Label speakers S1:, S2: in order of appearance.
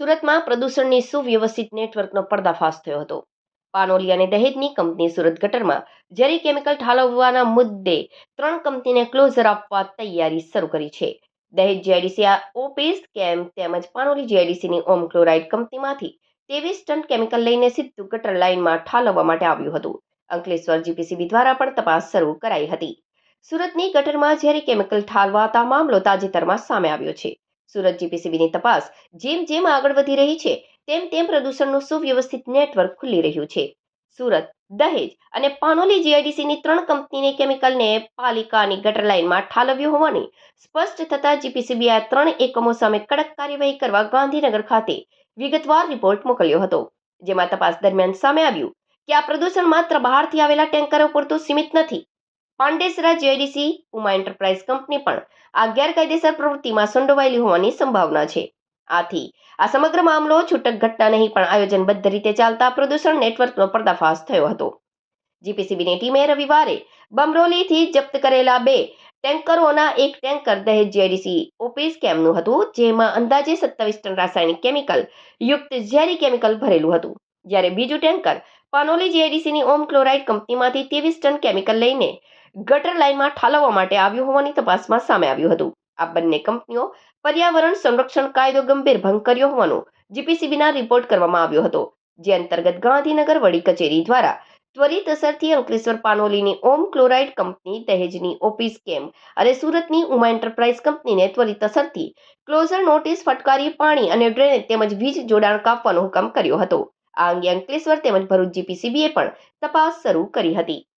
S1: સુરતમાં પ્રદૂષણની સુવ્યવસ્થિત નેટવર્કનો પર્દાફાશ થયો હતો. પાનોલી અને દહેજની કંપની સુરત ગટરમાં ઝેરી કેમિકલ ઠાલવવાના મુદ્દે ત્રણ કંપનીને ક્લોઝર આપવા તૈયારી શરૂ કરી છે. દહેજ જીઆઈડીસી ઓપીસ કેમ તેમજ પાનોલી જીઆઈડીસીની ઓમ ક્લોરાઇડ કંપનીમાંથી ત્રેવીસ ટન કેમિકલ લઈને સીધું ગટર લાઇનમાં ઠાલવવા માટે આવ્યું હતું. અંકલેશ્વર જીપીસીબી દ્વારા પણ તપાસ શરૂ કરાઈ હતી. સુરતની ગટરમાં ઝેરી કેમિકલ ઠાલવાતા મામલો તાજેતરમાં સામે આવ્યો છે. સુરત જીપીસીબીની તપાસ જેમ જેમ આગળ વધી રહી છે, તેમ તેમ પ્રદૂષણનું સુવ્યવસ્થિત નેટવર્ક ખુલી રહ્યું છે. સુરત, દહેજ અને પાનોલી જીઆઈડીસીની ત્રણ કંપનીને કેમિકલને પાલિકાની ગટર લાઇનમાં ઠાલવ્યું હોવાની સ્પષ્ટ થતાં જીપીસીબી આ ત્રણ એકમો સામે કડક કાર્યવાહી કરવા ગાંધીનગર ખાતે વિગતવાર રિપોર્ટ મોકલ્યો હતો, જેમાં તપાસ દરમિયાન સામે આવ્યું કે આ પ્રદૂષણ માત્ર બહારથી આવેલા ટેન્કરો પૂરતું સીમિત નથી Pandesara JDC Uma enterprise company પણ આ ગેરકાયદેસર પ્રવૃત્તિમાં સંડોવાયેલી હોવાની સંભાવના છે. આથી આ સમગ્ર મામલો છૂટક ઘટના નહીં, પણ આયોજનબદ્ધ રીતે ચાલતા પ્રદૂષણ નેટવર્કનો પર્દાફાશ થયો હતો. જીપીસીબીની ટીમે રવિવારે બમરોલીથી જપ્ત કરેલા બે ટેન્કરોના એક ટેન્કર દહેજ જેડીસી ઓપીસ કેમનું હતું, જેમાં અંદાજે સત્તાવીસ ટન રાસાયણિક કેમિકલ યુક્ત ઝેરી કેમિકલ ભરેલું હતું. જ્યારે બીજું ટેન્કર પાનોલી જીઆઈડીસીની ઓમ ક્લોરાઇડ કંપનીમાંથી ત્રેવીસ ટન કેમિકલ લઈને ગટર લાઇનમાં ઠાલવવા માટે આવ્યું હોવાની તપાસમાં સામે આવ્યું હતું. આ બંને કંપનીઓ પર્યાવરણ સંરક્ષણ કાયદો ગંભીર ભંગ કર્યો હોવાનો જીપીસીબીના રિપોર્ટ કરવામાં આવ્યો હતો. જે અંતર્ગત ગાંધીનગર વડી કચેરી દ્વારા ત્વરિત અસરથી અંકલેશ્વર પાનોલીની ઓમ ક્લોરાઇડ કંપની દહેજની ઓપીસ કેમ અને સુરતની ઉમા એન્ટરપ્રાઇઝ કંપનીને ત્વરિત અસરથી ક્લોઝર નોટિસ ફટકારી પાણી અને ડ્રેનેજ તેમજ વીજ જોડાણ કાપવાનો હુકમ કર્યો હતો. આ અંગે અંકલેશ્વર તેમજ ભરૂચ જીપીસીબીએ પણ તપાસ શરૂ કરી હતી.